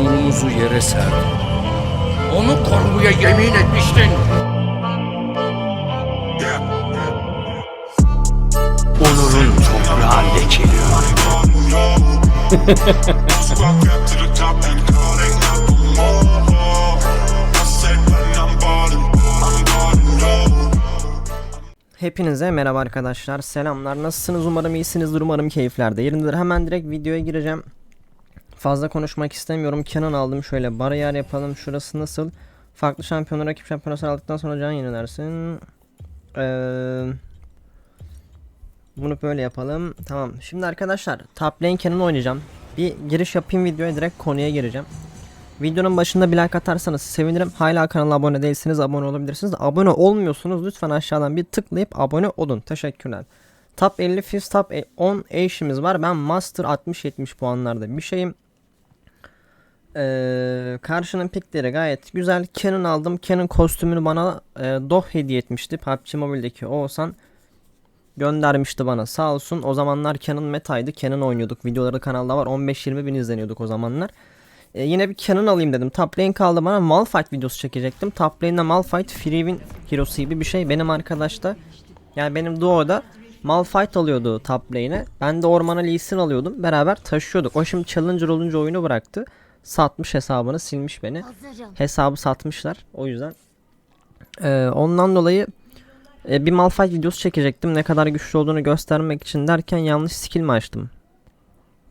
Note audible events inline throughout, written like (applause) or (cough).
onurumuzu yere serdin. Onu korumaya yemin etmiştin. Onurun toprağı lekeliyor. Hepinize merhaba arkadaşlar. Selamlar. Nasılsınız? Umarım iyisinizdir. Umarım keyiflerde yerindedir. Hemen direkt videoya gireceğim. Fazla konuşmak istemiyorum. Canon aldım. Şöyle bariyer yapalım. Şurası nasıl? Farklı şampiyonu rakip şampiyonu aldıktan sonra can yenilersin. Ee, bunu böyle yapalım. Tamam. Şimdi arkadaşlar top lane Canon oynayacağım. Bir giriş yapayım videoya direkt konuya gireceğim. Videonun başında bir like atarsanız sevinirim. Hala kanala abone değilseniz abone olabilirsiniz. Abone olmuyorsunuz lütfen aşağıdan bir tıklayıp abone olun. Teşekkürler. Top 50 Fizz Top 10 Ashe'imiz var. Ben Master 60-70 puanlarda bir şeyim. Ee, karşının pikleri gayet güzel. Canon aldım. Canon kostümünü bana e, Doh hediye etmişti. PUBG Mobile'deki Oğuzhan göndermişti bana sağ olsun. O zamanlar Canon metaydı. Canon oynuyorduk. Videoları kanalda var. 15-20 bin izleniyorduk o zamanlar. Ee, yine bir Canon alayım dedim. Top lane kaldı bana. Malphite videosu çekecektim. Top lane'de Malphite free win hero'su gibi bir şey. Benim arkadaşta yani benim duo'da Malphite alıyordu top lane'e. Ben de ormana Lee Sin alıyordum. Beraber taşıyorduk. O şimdi Challenger olunca oyunu bıraktı. Satmış hesabını silmiş beni. Hazırım. Hesabı satmışlar. O yüzden. Ee, ondan dolayı e, bir Malphite videosu çekecektim. Ne kadar güçlü olduğunu göstermek için derken yanlış skill mi açtım?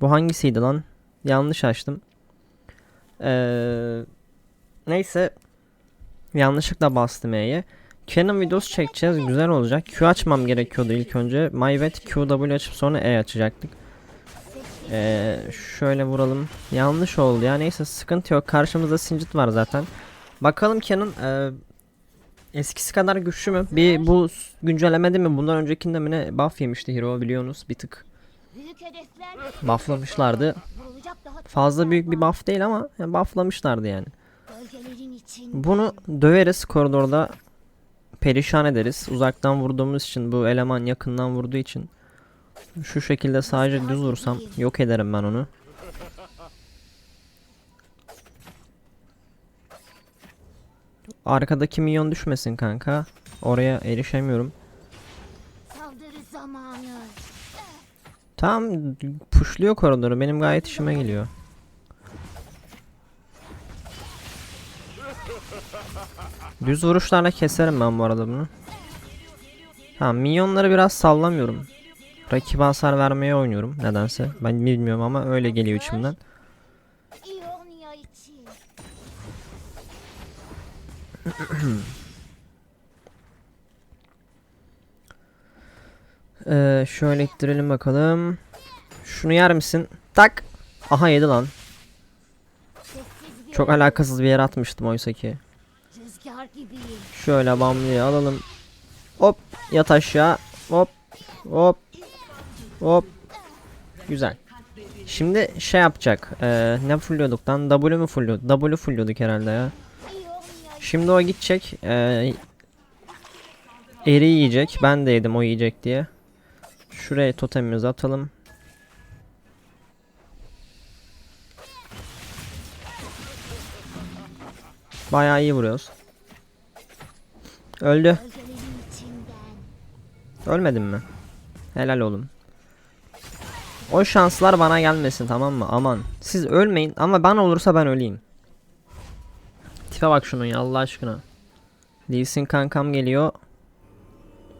Bu hangisiydi lan? Yanlış açtım. Ee, neyse. Yanlışlıkla bastım E'ye. Canon videosu çekeceğiz. Güzel olacak. Q açmam gerekiyordu ilk önce. MyVet QW açıp sonra E açacaktık. Ee, şöyle vuralım. Yanlış oldu ya. Neyse sıkıntı yok. Karşımızda Singed var zaten. Bakalım Canon e, eskisi kadar güçlü mü? Bir bu güncellemede mi? Bundan öncekinde mi ne buff yemişti Hero biliyorsunuz. Bir tık bufflamışlardı. Fazla büyük bir buff değil ama yani bufflamışlardı yani. Bunu döveriz koridorda perişan ederiz. Uzaktan vurduğumuz için bu eleman yakından vurduğu için şu şekilde sadece düz vursam yok ederim ben onu. Arkadaki minyon düşmesin kanka. Oraya erişemiyorum. Tam pushluyor koridoru. Benim gayet işime geliyor. Düz vuruşlarla keserim ben bu arada bunu. Ha minyonları biraz sallamıyorum. Rakibe hasar vermeye oynuyorum nedense. Ben bilmiyorum ama öyle geliyor içimden. (clears throat) Ee, şöyle ittirelim bakalım. Şunu yer misin? Tak. Aha yedi lan. Çok alakasız bir yere atmıştım oysa ki. Şöyle bamlıyı alalım. Hop yat aşağı. Hop hop hop. Güzel. Şimdi şey yapacak. Ee, ne fulluyorduk lan? W mu fulluyorduk? W fulluyorduk herhalde ya. Şimdi o gidecek. Ee, eri yiyecek. Ben de yedim o yiyecek diye. Şuraya totemimizi atalım. Bayağı iyi vuruyoruz. Öldü. Ölmedin mi? Helal oğlum. O şanslar bana gelmesin tamam mı? Aman. Siz ölmeyin ama ben olursa ben öleyim. Tipe bak şunun ya Allah aşkına. Lee Sin kankam geliyor.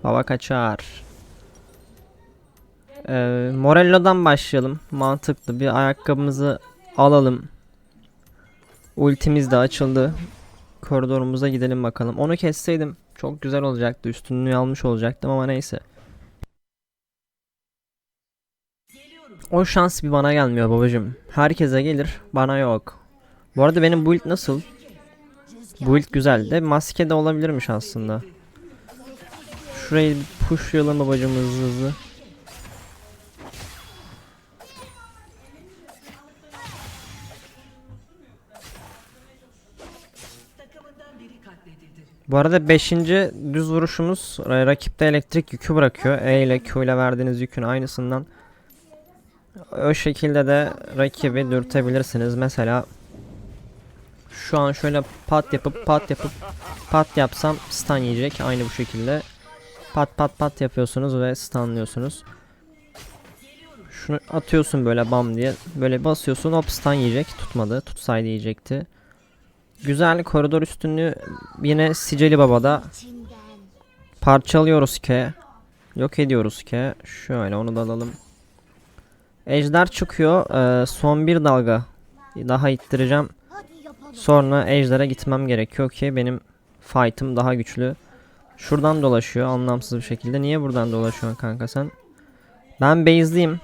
Baba kaçar. Ee, Morello'dan başlayalım. Mantıklı. Bir ayakkabımızı alalım. Ultimiz de açıldı. Koridorumuza gidelim bakalım. Onu kesseydim çok güzel olacaktı. Üstünlüğü almış olacaktım ama neyse. O şans bir bana gelmiyor babacım. Herkese gelir, bana yok. Bu arada benim build nasıl? Build güzel de maske de olabilirmiş aslında. Şurayı pushlayalım babacım hızlı hızlı. Bu arada 5. düz vuruşumuz e, rakipte elektrik yükü bırakıyor. E ile Q ile verdiğiniz yükün aynısından o şekilde de rakibi dürtebilirsiniz. Mesela Şu an şöyle pat yapıp pat yapıp pat yapsam stun yiyecek aynı bu şekilde. Pat pat pat yapıyorsunuz ve stunlıyorsunuz. Şunu atıyorsun böyle bam diye. Böyle basıyorsun hop stun yiyecek. Tutmadı. Tutsaydı yiyecekti. Güzel koridor üstünlüğü yine Siceli Baba'da parçalıyoruz ki. Yok ediyoruz ki. Şöyle onu da alalım. Ejder çıkıyor. Ee, son bir dalga daha ittireceğim. Sonra Ejder'e gitmem gerekiyor ki benim fight'ım daha güçlü. Şuradan dolaşıyor anlamsız bir şekilde. Niye buradan dolaşıyorsun kanka sen? Ben base'liyim.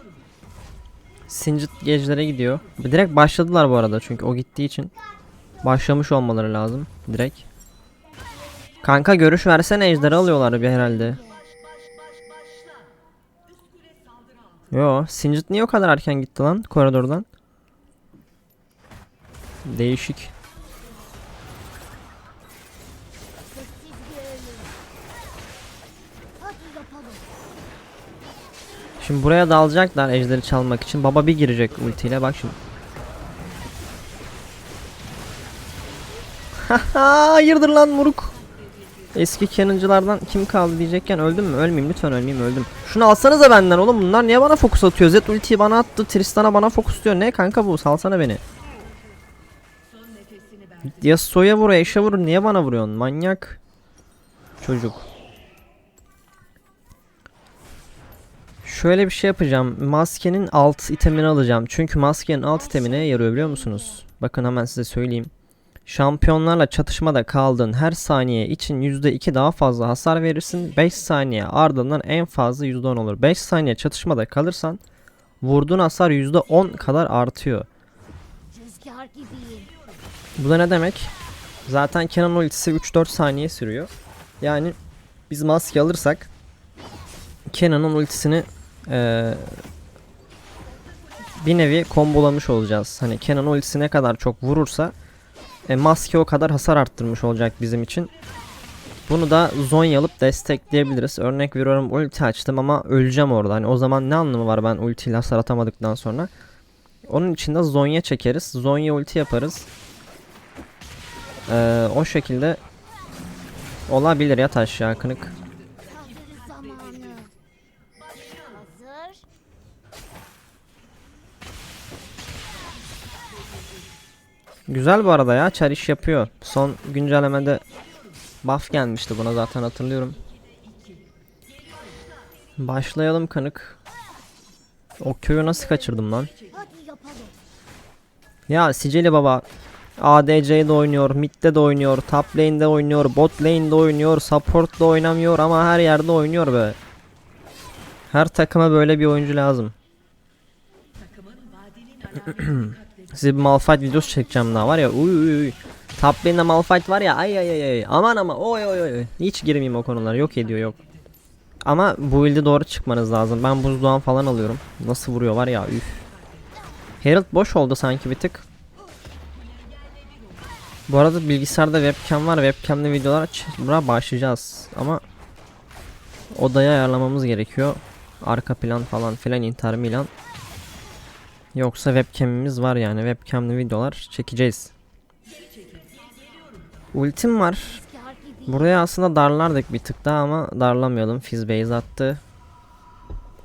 Singed Ejder'e gidiyor. Direkt başladılar bu arada çünkü o gittiği için. Başlamış olmaları lazım direkt. Kanka görüş versene Ejder'i alıyorlar bir herhalde. Yo, Singed niye o kadar erken gitti lan koridordan? Değişik. Şimdi buraya dalacaklar ejderi çalmak için. Baba bir girecek ultiyle bak şimdi. (laughs) Hayırdır lan muruk. Eski challenge'lardan kim kaldı diyecekken öldüm mü? Ölmeyeyim lütfen ölmeyeyim öldüm. Şunu alsanıza benden oğlum bunlar niye bana fokus atıyor? Zed ultiyi bana attı. Tristan'a bana fokus diyor. Ne kanka bu? Salsana beni. Yasuo'ya vur, Ashe'e vur. Niye bana vuruyorsun? Manyak. Çocuk. Şöyle bir şey yapacağım. Maskenin alt itemini alacağım. Çünkü maskenin alt itemi neye yarıyor biliyor musunuz? Bakın hemen size söyleyeyim. Şampiyonlarla çatışmada kaldığın her saniye için %2 daha fazla hasar verirsin. 5 saniye ardından en fazla %10 olur. 5 saniye çatışmada kalırsan vurduğun hasar %10 kadar artıyor. Bu da ne demek? Zaten Kenan ultisi 3-4 saniye sürüyor. Yani biz maske alırsak Kenan'ın ultisini eee, bir nevi kombolamış olacağız. Hani Kenan ultisi ne kadar çok vurursa e, maske o kadar hasar arttırmış olacak bizim için. Bunu da Zonya alıp destekleyebiliriz. Örnek veriyorum ulti açtım ama öleceğim orada. Hani o zaman ne anlamı var ben ultiyle hasar atamadıktan sonra? Onun için de Zonya çekeriz. Zonya ulti yaparız. Ee, o şekilde olabilir yat aşağı kınık. Güzel bu arada ya çar iş yapıyor. Son güncellemede buff gelmişti buna zaten hatırlıyorum. Başlayalım kanık. O köyü nasıl kaçırdım lan? Ya Sicili Baba ADC'de oynuyor, mid'de de oynuyor, top lane'de oynuyor, bot lane'de oynuyor, support'da oynamıyor ama her yerde oynuyor be. Her takıma böyle bir oyuncu lazım. (clears throat) Size bir Malphite videosu çekeceğim daha var ya. Uy uy uy. Top lane'de Malphite var ya. Ay ay ay ay. Aman ama oy oy oy. Hiç girmeyeyim o konulara. Yok ediyor yok. Ama bu ilde doğru çıkmanız lazım. Ben buzdoğan falan alıyorum. Nasıl vuruyor var ya. Üf. Herald boş oldu sanki bir tık. Bu arada bilgisayarda webcam var. Webcam'de videolar açmaya başlayacağız. Ama odayı ayarlamamız gerekiyor. Arka plan falan filan Inter Milan. Yoksa webcam'imiz var yani. Webcam'li videolar çekeceğiz. Ultim var. Buraya aslında darlardık bir tık daha ama darlamayalım. Fizz base attı.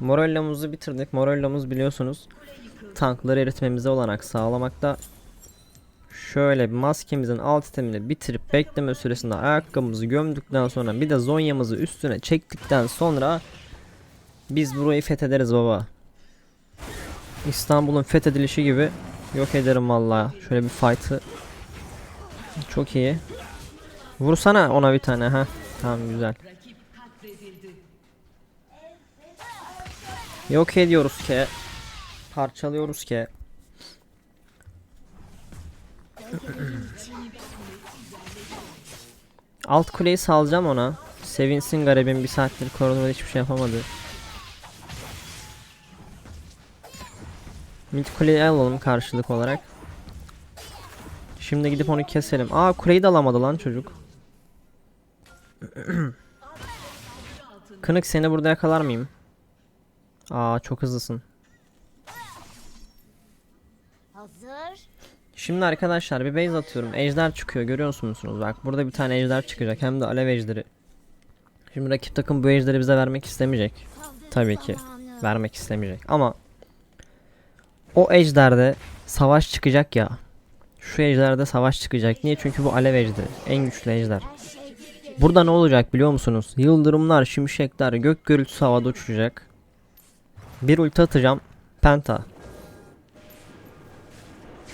Morello'muzu bitirdik. Morello'muz biliyorsunuz tankları eritmemize olanak sağlamakta. Şöyle bir maskemizin alt itemini bitirip bekleme süresinde ayakkabımızı gömdükten sonra bir de zonyamızı üstüne çektikten sonra biz burayı fethederiz baba. İstanbul'un fethedilişi gibi yok ederim vallahi. Şöyle bir fight'ı çok iyi. Vursana ona bir tane ha. Tamam güzel. Yok ediyoruz ki. Parçalıyoruz ki. Alt kuleyi salacağım ona. Sevinsin garibim bir saattir koridorda hiçbir şey yapamadı. Mid kuleyi alalım karşılık olarak. Şimdi gidip onu keselim. Aa kuleyi de alamadı lan çocuk. Kınık seni burada yakalar mıyım? Aa çok hızlısın. Hazır. Şimdi arkadaşlar bir base atıyorum. Ejder çıkıyor görüyor musunuz? Bak burada bir tane ejder çıkacak hem de alev ejderi. Şimdi rakip takım bu ejderi bize vermek istemeyecek. Tabii ki. Vermek istemeyecek ama o ejderde savaş çıkacak ya. Şu ejderde savaş çıkacak. Niye? Çünkü bu alev ejderi. En güçlü ejder. Burada ne olacak biliyor musunuz? Yıldırımlar, şimşekler, gök gürültüsü havada uçacak. Bir ulti atacağım. Penta.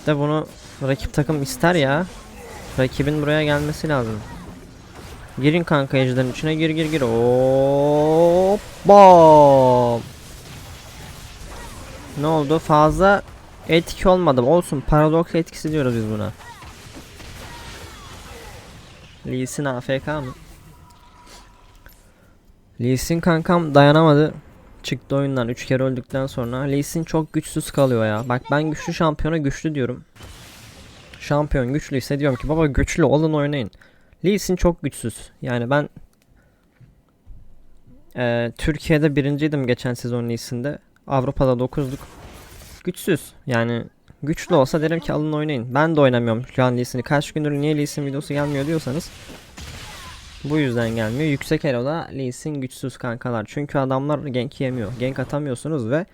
De bunu rakip takım ister ya. Rakibin buraya gelmesi lazım. Girin kanka ejderin içine gir gir gir. Hop bam. Ne oldu? Fazla etki olmadı. Olsun. Paradoks etkisi diyoruz biz buna. Lee Sin AFK mı? Lee Sin kankam dayanamadı. Çıktı oyundan 3 kere öldükten sonra. Lee Sin çok güçsüz kalıyor ya. Bak ben güçlü şampiyona güçlü diyorum. Şampiyon güçlüyse diyorum ki baba güçlü olun oynayın. Lee Sin çok güçsüz. Yani ben eee, Türkiye'de birinciydim geçen sezon Lee Sin'de. Avrupa'da 9'luk. Güçsüz. Yani güçlü olsa derim ki alın oynayın. Ben de oynamıyorum şu an Lee Sin'i. Kaç gündür niye Lee Sin videosu gelmiyor diyorsanız. Bu yüzden gelmiyor. Yüksek eloda Lee Sin güçsüz kankalar. Çünkü adamlar gank yemiyor. Gank atamıyorsunuz ve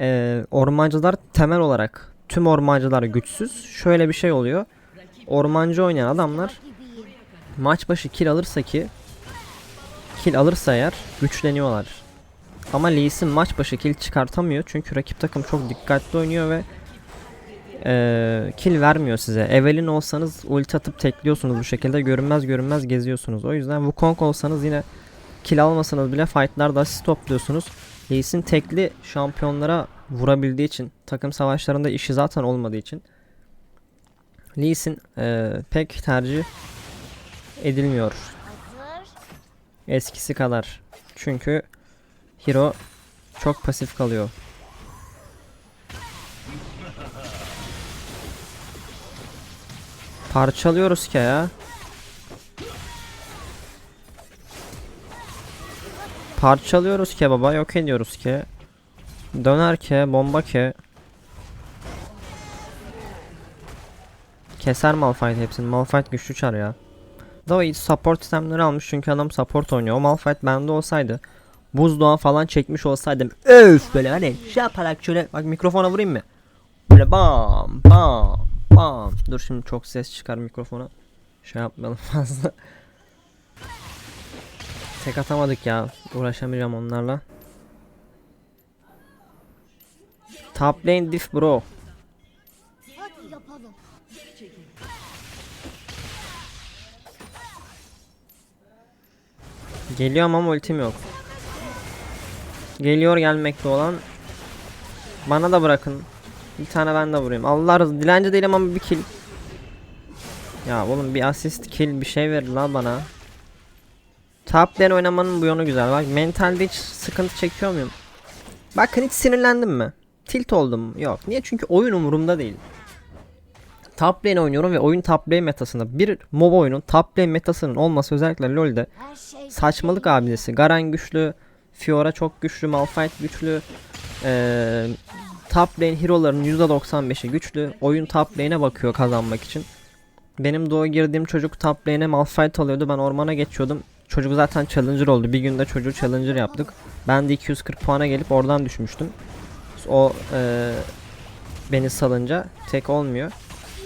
eee, ormancılar temel olarak tüm ormancılar güçsüz. Şöyle bir şey oluyor. Ormancı oynayan adamlar maç başı kill alırsa ki kill alırsa eğer güçleniyorlar. Ama Lee Sin maç başı kill çıkartamıyor çünkü rakip takım çok dikkatli oynuyor ve eee kill vermiyor size. Evelyn olsanız ulti atıp tekliyorsunuz bu şekilde görünmez görünmez geziyorsunuz. O yüzden Wukong olsanız yine kill almasanız bile fightlarda asist topluyorsunuz. Lee Sin tekli şampiyonlara vurabildiği için takım savaşlarında işi zaten olmadığı için Lee Sin eee, pek tercih edilmiyor eskisi kadar. Çünkü hero çok pasif kalıyor. Parçalıyoruz ki ya. Parçalıyoruz ki baba, yok ediyoruz ki. Döner ki, bomba ki. Keser Malphite hepsini. Malphite güçlü çar ya. Da o support itemleri almış çünkü adam support oynuyor. O Malphite bende olsaydı buzdoğan falan çekmiş olsaydım öf böyle hani şey yaparak şöyle bak mikrofona vurayım mı? Böyle bam bam bam. Dur şimdi çok ses çıkar mikrofona. Şey yapmayalım (laughs) fazla. Tek atamadık ya. Uğraşamayacağım onlarla. Top lane diff bro. Geliyorum ama ultim yok. Geliyor gelmekte olan. Bana da bırakın. Bir tane ben de vurayım. Allah razı dilenci değilim ama bir kill. Ya oğlum bir asist kill bir şey verin lan bana. Top lane oynamanın bu yönü güzel. Bak mentalde hiç sıkıntı çekiyor muyum? Bakın hiç sinirlendim mi? Tilt oldum. Yok. Niye? Çünkü oyun umurumda değil. Top lane oynuyorum ve oyun top lane metasında bir MOBA oyunun top lane metasının olması özellikle LoL'de şey saçmalık abidesi. Garen güçlü, Fiora çok güçlü, Malphite güçlü. Ee, top lane hero'ların %95'i güçlü. Oyun top lane'e bakıyor kazanmak için. Benim doğu girdiğim çocuk top lane'e Malphite alıyordu. Ben ormana geçiyordum. Çocuk zaten challenger oldu. Bir günde çocuğu challenger yaptık. Ben de 240 puana gelip oradan düşmüştüm. O ee, beni salınca tek olmuyor.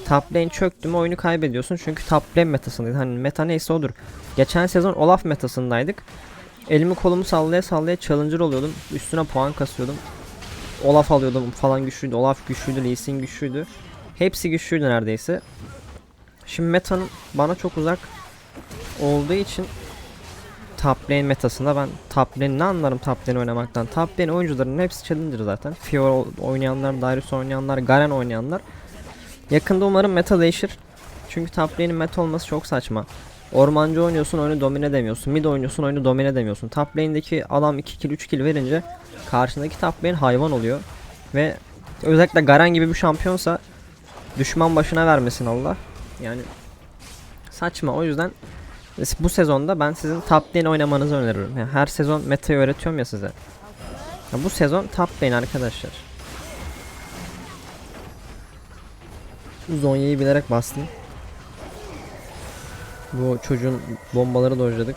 Top lane çöktü mü oyunu kaybediyorsun çünkü top lane metasındaydı. Hani meta neyse odur. Geçen sezon Olaf metasındaydık. Elimi kolumu sallaya sallaya challenger oluyordum. Üstüne puan kasıyordum. Olaf alıyordum falan güçlüydü. Olaf güçlüydü. Lee Sin güçlüydü. Hepsi güçlüydü neredeyse. Şimdi metanın bana çok uzak olduğu için top lane metasında ben top lane ne anlarım top lane oynamaktan. Top lane oyuncuların hepsi challenger zaten. Fiora oynayanlar, Darius oynayanlar, Garen oynayanlar. Yakında umarım meta değişir. Çünkü top lane'in meta olması çok saçma. Ormancı oynuyorsun oyunu domine edemiyorsun. Mid oynuyorsun oyunu domine edemiyorsun. Top lane'deki adam 2 kill 3 kill verince karşındaki top lane hayvan oluyor. Ve özellikle Garen gibi bir şampiyonsa düşman başına vermesin Allah. Yani saçma o yüzden bu sezonda ben sizin top lane oynamanızı öneririm. Yani her sezon meta'yı öğretiyorum ya size. Ya bu sezon top lane arkadaşlar. Zonya'yı bilerek bastım. Bu çocuğun bombaları dojladık.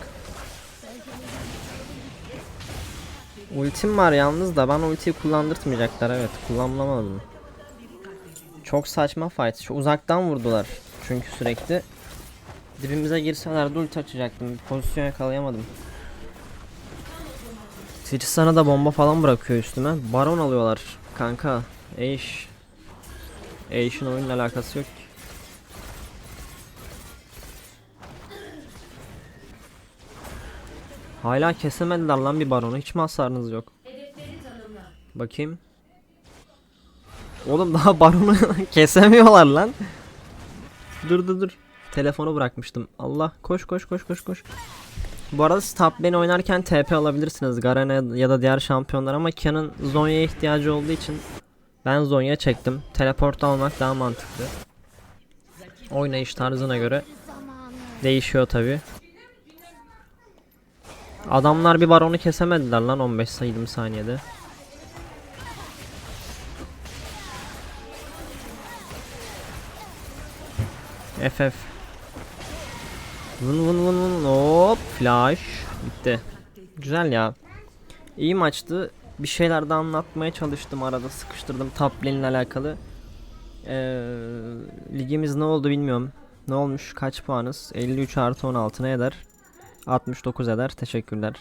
Ultim var yalnız da ben ultiyi kullandırtmayacaklar evet kullanamadım. Çok saçma fight. Şu uzaktan vurdular çünkü sürekli. Dibimize girselerdi ulti açacaktım. Bir pozisyon yakalayamadım. Tristan'a da bomba falan bırakıyor üstüme. Baron alıyorlar kanka. Eish. Eish'in oyunla alakası yok Hala kesemediler lan bir baronu. Hiç mi hasarınız yok? Bakayım. Oğlum daha (laughs) baronu kesemiyorlar lan. Dur dur dur. Telefonu bırakmıştım. Allah koş koş koş koş koş. Bu arada top lane oynarken TP alabilirsiniz. Garen ya da diğer şampiyonlar ama Kian'ın Zonya'ya ihtiyacı olduğu için ben Zonya çektim. Teleport almak daha mantıklı. Oynayış tarzına göre değişiyor tabi. Adamlar bir baronu kesemediler lan 15 sayılım saniyede. FF. Vın vın vın vın hop flash bitti. Güzel ya. İyi maçtı. Bir şeyler de anlatmaya çalıştım arada sıkıştırdım top alakalı. Ee, ligimiz ne oldu bilmiyorum. Ne olmuş kaç puanız? 53 artı 16 ne eder? 69 eder. Teşekkürler.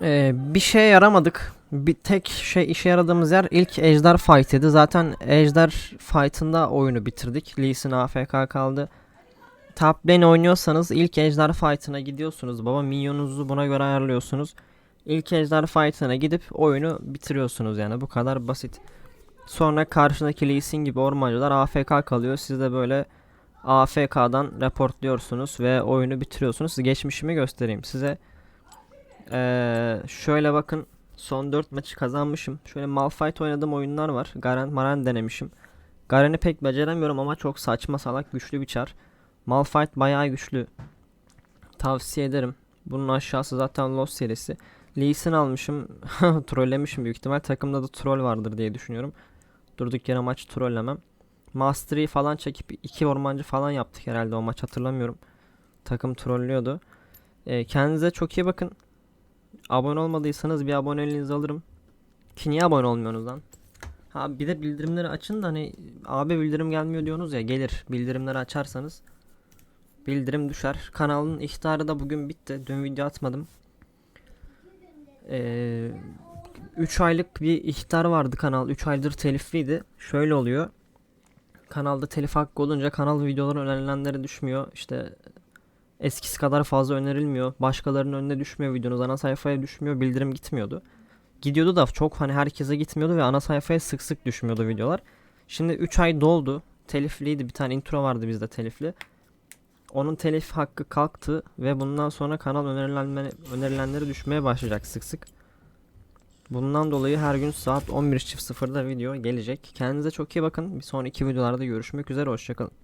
Ee, bir şeye yaramadık. Bir tek şey işe yaradığımız yer ilk Ejder fight'ıydı. Zaten Ejder fight'ında oyunu bitirdik. Lee Sin AFK kaldı. Top lane oynuyorsanız ilk Ejder fight'ına gidiyorsunuz. Baba minyonunuzu buna göre ayarlıyorsunuz. İlk Ejder fight'ına gidip oyunu bitiriyorsunuz yani bu kadar basit. Sonra karşındaki Lee Sin gibi ormancılar AFK kalıyor. Siz de böyle AFK'dan reportluyorsunuz ve oyunu bitiriyorsunuz. Geçmişimi göstereyim size. Ee, şöyle bakın son 4 maçı kazanmışım. Şöyle Malphite oynadığım oyunlar var. Garen Maran denemişim. Garen'i pek beceremiyorum ama çok saçma salak güçlü bir çar. Malphite bayağı güçlü. Tavsiye ederim. Bunun aşağısı zaten Lost serisi. Lee Sin almışım. (laughs) Trollemişim büyük ihtimal. Takımda da troll vardır diye düşünüyorum. Durduk yere maç trollemem. Mastery falan çekip iki ormancı falan yaptık herhalde o maç hatırlamıyorum. Takım trollüyordu. Ee, kendinize çok iyi bakın. Abone olmadıysanız bir aboneliğinizi alırım. Ki niye abone olmuyorsunuz lan? Ha bir de bildirimleri açın da hani abi bildirim gelmiyor diyorsunuz ya gelir. Bildirimleri açarsanız bildirim düşer. Kanalın ihtarı da bugün bitti. Dün video atmadım. Ee, 3 aylık bir ihtar vardı kanal. 3 aydır telifliydi. Şöyle oluyor. Kanalda telif hakkı olunca kanal videoları önerilenlere düşmüyor. İşte eskisi kadar fazla önerilmiyor. Başkalarının önüne düşmüyor videonuz. Ana sayfaya düşmüyor. Bildirim gitmiyordu. Gidiyordu da çok hani herkese gitmiyordu ve ana sayfaya sık sık düşmüyordu videolar. Şimdi 3 ay doldu. Telifliydi. Bir tane intro vardı bizde telifli. Onun telif hakkı kalktı ve bundan sonra kanal önerilenme, önerilenleri düşmeye başlayacak sık sık. Bundan dolayı her gün saat 11.00'da video gelecek. Kendinize çok iyi bakın. Bir sonraki videolarda görüşmek üzere. Hoşçakalın.